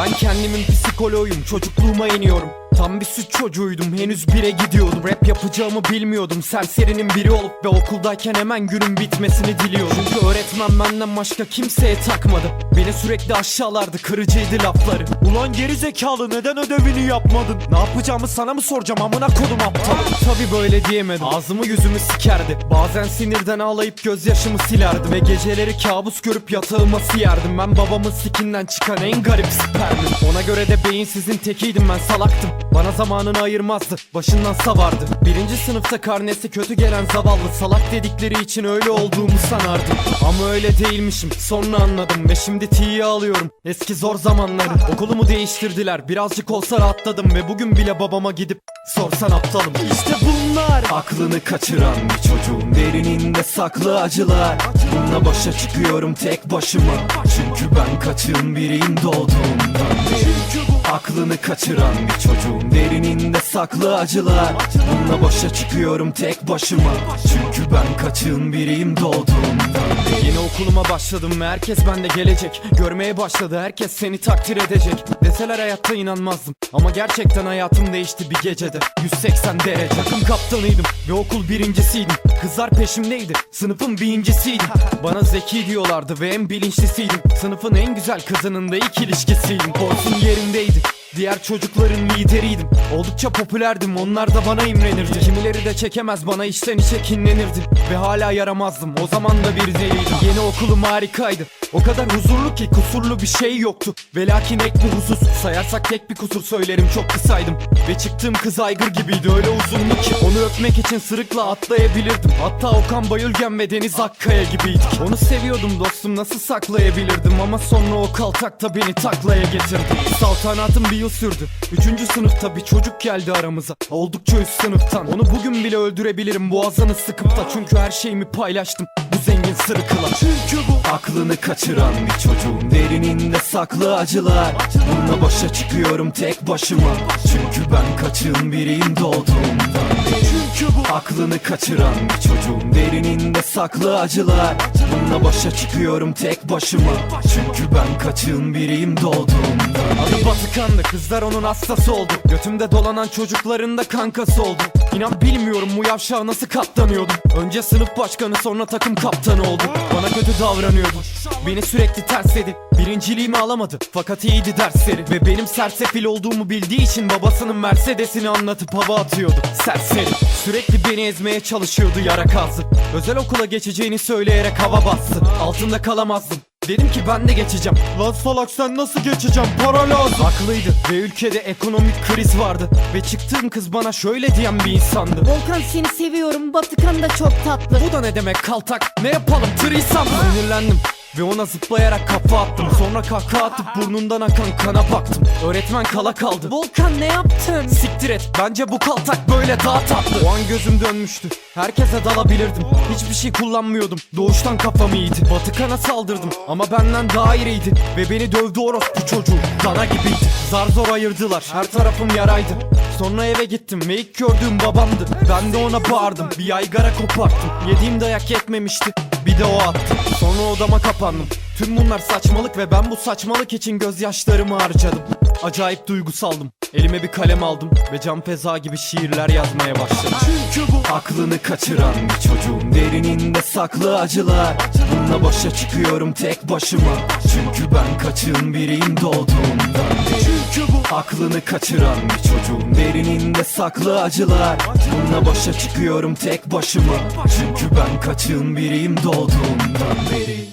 Ben kendimin psikoloğuyum çocukluğuma iniyorum Tam bir süt çocuğuydum henüz bire gidiyordum. Rap yapacağımı bilmiyordum serserinin biri olup Ve okuldayken hemen günün bitmesini diliyordum. Çünkü öğretmen benden başka kimseye takmadı. Beni sürekli aşağılardı kırıcıydı lafları. Ulan geri zekalı neden ödevini yapmadın? Ne yapacağımı sana mı soracağım? Amına kodum aptal? Tabi böyle diyemedim. Ağzımı yüzümü sikerdi. Bazen sinirden ağlayıp gözyaşımı silerdim. Ve geceleri kabus görüp yatağıma siyerdim. Ben babamın sikinden çıkan en garip spermim Ona göre de beyinsizin tekiydim ben salaktım. Bana zamanını ayırmazdı Başından savardı. Birinci sınıfta karnesi kötü gelen zavallı Salak dedikleri için öyle olduğumu sanardım. Ama öyle değilmişim Sonra anladım ve şimdi tiye alıyorum. Eski zor zamanları Okulumu değiştirdiler. Birazcık olsa rahatladım Ve bugün bile babama gidip Sorsan aptalım. İşte bunlar. Aklını kaçıran bir çocuğum Derininde saklı acılar. Bununla başa çıkıyorum tek başıma. Çünkü ben kaçığın biriyim doğduğumdan beri Aklını kaçıran bir çocuğum Derininde saklı acılar. Bununla başa çıkıyorum tek başıma. Çünkü ben kaçığın biriyim doğduğumdan Yeni okuluma başladım ve herkes bende gelecek. Görmeye başladı herkes seni takdir edecek. Deseler hayatta inanmazdım Ama gerçekten hayatım değişti bir gecede. 180 derece. Takım kaptanıydım ve okul birincisiydim. Kızlar peşimdeydi sınıfın birincisiydim. Bana zeki diyorlardı ve en bilinçlisiydim. Sınıfın en güzel kızının da ilk ilişkisiydim. Korsun yerimdeydi Diğer çocukların lideriydim. Oldukça popülerdim. Onlar da bana imrenirdi. Kimileri de çekemez. Bana içten içe kinlenirdi Ve hala yaramazdım. O zaman da bir deliydim Yeni okulum harikaydı O kadar huzurlu ki kusurlu bir şey yoktu. Ve lakin ek bir husus Sayarsak tek bir kusur söylerim çok kısaydım. Ve çıktığım kız aygır gibiydi öyle uzundu ki? Onu öpmek için sırıkla atlayabilirdim. Hatta Okan Bayülgen ve Deniz Akkaya gibiydik. Onu seviyordum dostum nasıl saklayabilirdim? Ama sonra o kaltakta beni taklaya getirdi. Saltanatım bir yıl sürdü. Üçüncü sınıfta bir çocuk geldi aramıza. Oldukça üst sınıftan. Onu bugün bile öldürebilirim boğazını sıkıp da. Çünkü her şeyimi paylaştım zengin sırıkla Çünkü bu aklını kaçıran bir çocuğum. Derininde saklı acılar. Bununla başa çıkıyorum tek başıma. Çünkü ben kaçığın biriyim doğduğumdan Çünkü bu aklını kaçıran bir çocuğum. Derininde saklı acılar. Bununla başa çıkıyorum tek başıma. Çünkü ben kaçığın biriyim doğduğumdan Adı Batıkan'dı. Kızlar onun hastası oldu. Götümde dolanan çocukların da kankası oldu İnan bilmiyorum bu yavşağa nasıl katlanıyordum. Önce sınıf başkanı sonra takım kaptanı oldu Bana kötü davranıyordu Beni sürekli tersledi Birinciliğimi alamadı. Fakat iyiydi dersleri. Ve benim sersefil olduğumu bildiği için Babasının Mercedes'ini anlatıp hava atıyordu. Serseri. Sürekli beni ezmeye çalışıyordu yara kazı Özel okula geçeceğini söyleyerek hava bastı. Altında kalamazdım Dedim ki ben de geçeceğim. Lan salak sen nasıl geçeceksin? Para lazım. Haklıydı ve ülkede ekonomik kriz vardı. Ve çıktığım kız bana şöyle diyen bir insandı. Volkan seni seviyorum. Batıkan da çok tatlı. Bu da ne demek kaltak? Ne yapalım? Tırıysam Sinirlendim ve ona zıplayarak kafa attım. Sonra kahkaha atıp burnundan akan kana baktım. Öğretmen kala kaldı. Volkan ne yaptın? Siktir et bence bu kaltak böyle daha tatlı. O an gözüm dönmüştü. Herkese dalabilirdim. Hiçbir şey kullanmıyordum. Doğuştan kafam iyiydi. Batıkan'a saldırdım. Ama benden daha iriydi. Ve beni dövdü orospu çocuğu. Kana gibiydi. Zar zor ayırdılar. Her tarafım yaraydı. Sonra eve gittim ve ilk gördüğüm babamdı. Ben de ona bağırdım. Bir yaygara koparttım. Yediğim dayak yetmemişti bir de o attı Sonra odama kapandım. Tüm bunlar saçmalık ve ben bu saçmalık için gözyaşlarımı harcadım. Acayip duygusaldım Elime bir kalem aldım ve cam feza gibi şiirler yazmaya başladım. Çünkü bu aklını kaçıran bir çocuğum Derininde saklı acılar. Bununla başa çıkıyorum tek başıma. Çünkü ben kaçığın biriyim doğduğumdan. Çünkü bu aklını kaçıran bir çocuğum Derininde saklı acılar. Bununla başa çıkıyorum tek başıma. Çünkü ben kaçığın biriyim doğduğumdan beri